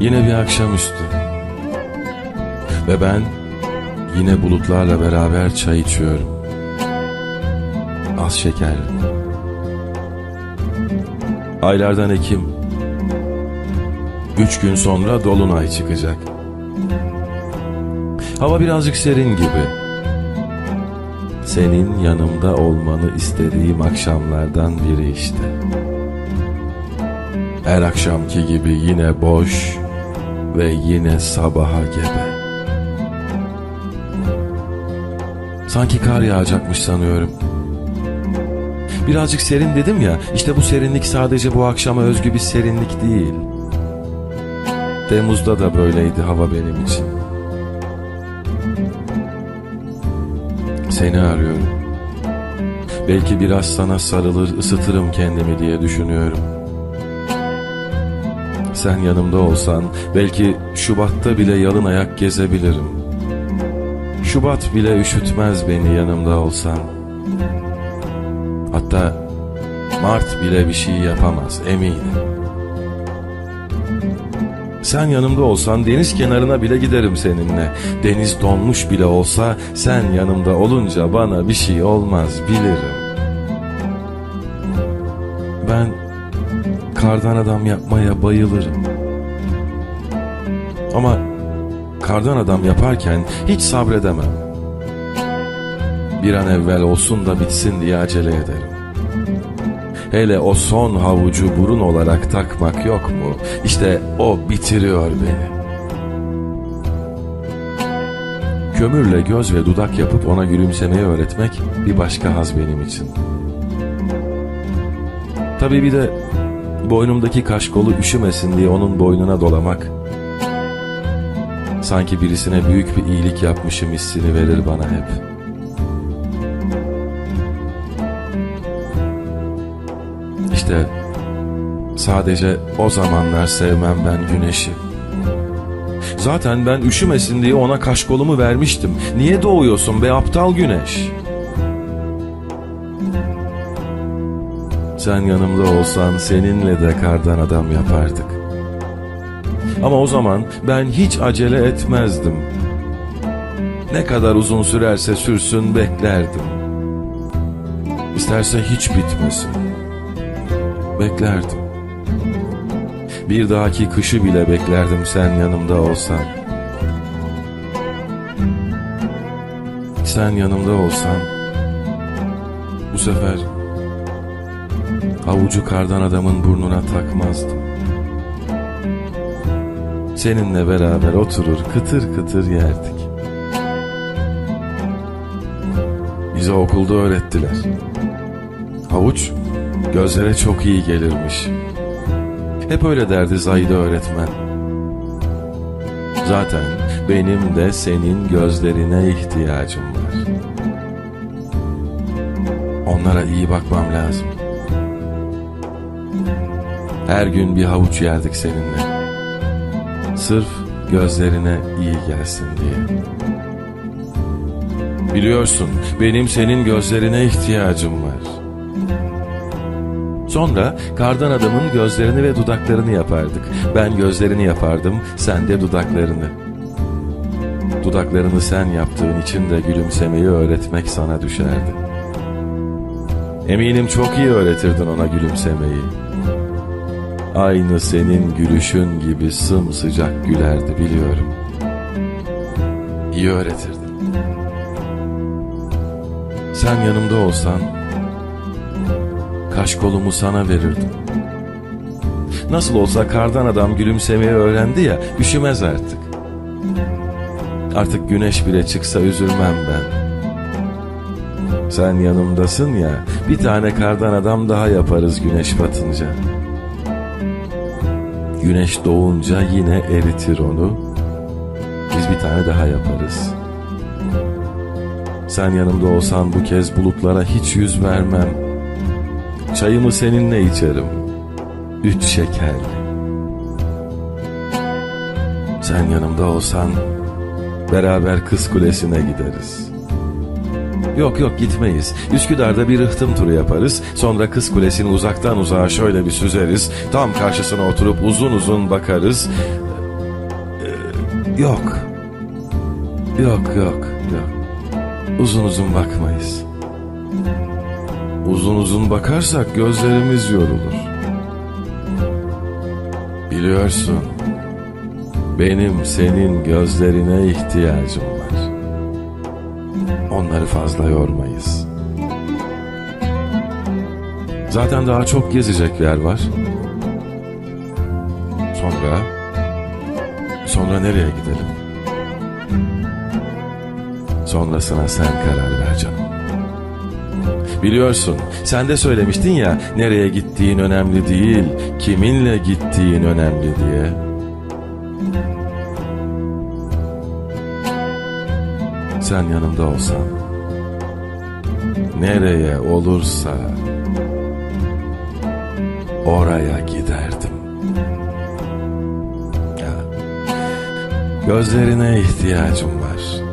Yine bir akşamüstü. Ve ben yine bulutlarla beraber çay içiyorum. Az şekerli. Aylardan Ekim. Üç gün sonra Dolunay çıkacak. Hava birazcık serin gibi. Senin yanımda olmanı istediğim akşamlardan biri işte. Her akşamki gibi yine boş ve yine sabaha gebe. Sanki kar yağacakmış sanıyorum. Birazcık serin dedim ya, işte bu serinlik sadece bu akşama özgü bir serinlik değil. Temmuz'da da böyleydi hava benim için. Seni arıyorum. Belki biraz sana sarılır, ısıtırım kendimi diye düşünüyorum. Sen yanımda olsan belki Şubat'ta bile yalın ayak gezebilirim. Şubat bile üşütmez beni yanımda olsan. Hatta Mart bile bir şey yapamaz eminim. Sen yanımda olsan deniz kenarına bile giderim seninle. Deniz donmuş bile olsa sen yanımda olunca bana bir şey olmaz bilirim. Ben kardan adam yapmaya bayılırım. Ama kardan adam yaparken hiç sabredemem. Bir an evvel olsun da bitsin diye acele ederim. Hele o son havucu burun olarak takmak yok mu? İşte o bitiriyor beni. Kömürle göz ve dudak yapıp ona gülümsemeyi öğretmek bir başka haz benim için. Tabii bir de boynumdaki kaşkolu üşümesin diye onun boynuna dolamak sanki birisine büyük bir iyilik yapmışım hissini verir bana hep. İşte sadece o zamanlar sevmem ben güneşi. Zaten ben üşümesin diye ona kaşkolumu vermiştim. Niye doğuyorsun be aptal güneş? Sen yanımda olsan seninle de kardan adam yapardık. Ama o zaman ben hiç acele etmezdim. Ne kadar uzun sürerse sürsün beklerdim. İsterse hiç bitmesin. Beklerdim. Bir dahaki kışı bile beklerdim sen yanımda olsan. Sen yanımda olsan bu sefer havucu kardan adamın burnuna takmazdım. Seninle beraber oturur kıtır kıtır yerdik. Bize okulda öğrettiler. Havuç gözlere çok iyi gelirmiş. Hep öyle derdi Zahide öğretmen. Zaten benim de senin gözlerine ihtiyacım var. Onlara iyi bakmam lazım. Her gün bir havuç yerdik seninle. Sırf gözlerine iyi gelsin diye. Biliyorsun benim senin gözlerine ihtiyacım var. Sonra kardan adamın gözlerini ve dudaklarını yapardık. Ben gözlerini yapardım, sen de dudaklarını. Dudaklarını sen yaptığın için de gülümsemeyi öğretmek sana düşerdi. Eminim çok iyi öğretirdin ona gülümsemeyi. Aynı senin gülüşün gibi sımsıcak gülerdi biliyorum. İyi öğretirdin. Sen yanımda olsan kaş kolumu sana verirdim. Nasıl olsa kardan adam gülümsemeyi öğrendi ya üşümez artık. Artık güneş bile çıksa üzülmem ben. Sen yanımdasın ya bir tane kardan adam daha yaparız güneş batınca. Güneş doğunca yine eritir onu. Biz bir tane daha yaparız. Sen yanımda olsan bu kez bulutlara hiç yüz vermem. Çayımı seninle içerim. Üç şekerli. Sen yanımda olsan beraber Kız Kulesi'ne gideriz. Yok yok gitmeyiz. Üsküdar'da bir rıhtım turu yaparız. Sonra Kız Kulesi'ni uzaktan uzağa şöyle bir süzeriz. Tam karşısına oturup uzun uzun bakarız. Yok. Yok yok yok. Uzun uzun bakmayız. Uzun uzun bakarsak gözlerimiz yorulur. Biliyorsun. Benim senin gözlerine ihtiyacım. Onları fazla yormayız. Zaten daha çok gezecek yer var. Sonra sonra nereye gidelim? Sonrasına sen karar ver canım. Biliyorsun, sen de söylemiştin ya, nereye gittiğin önemli değil, kiminle gittiğin önemli diye. Sen yanımda olsan, nereye olursa oraya giderdim. Gözlerine ihtiyacım var.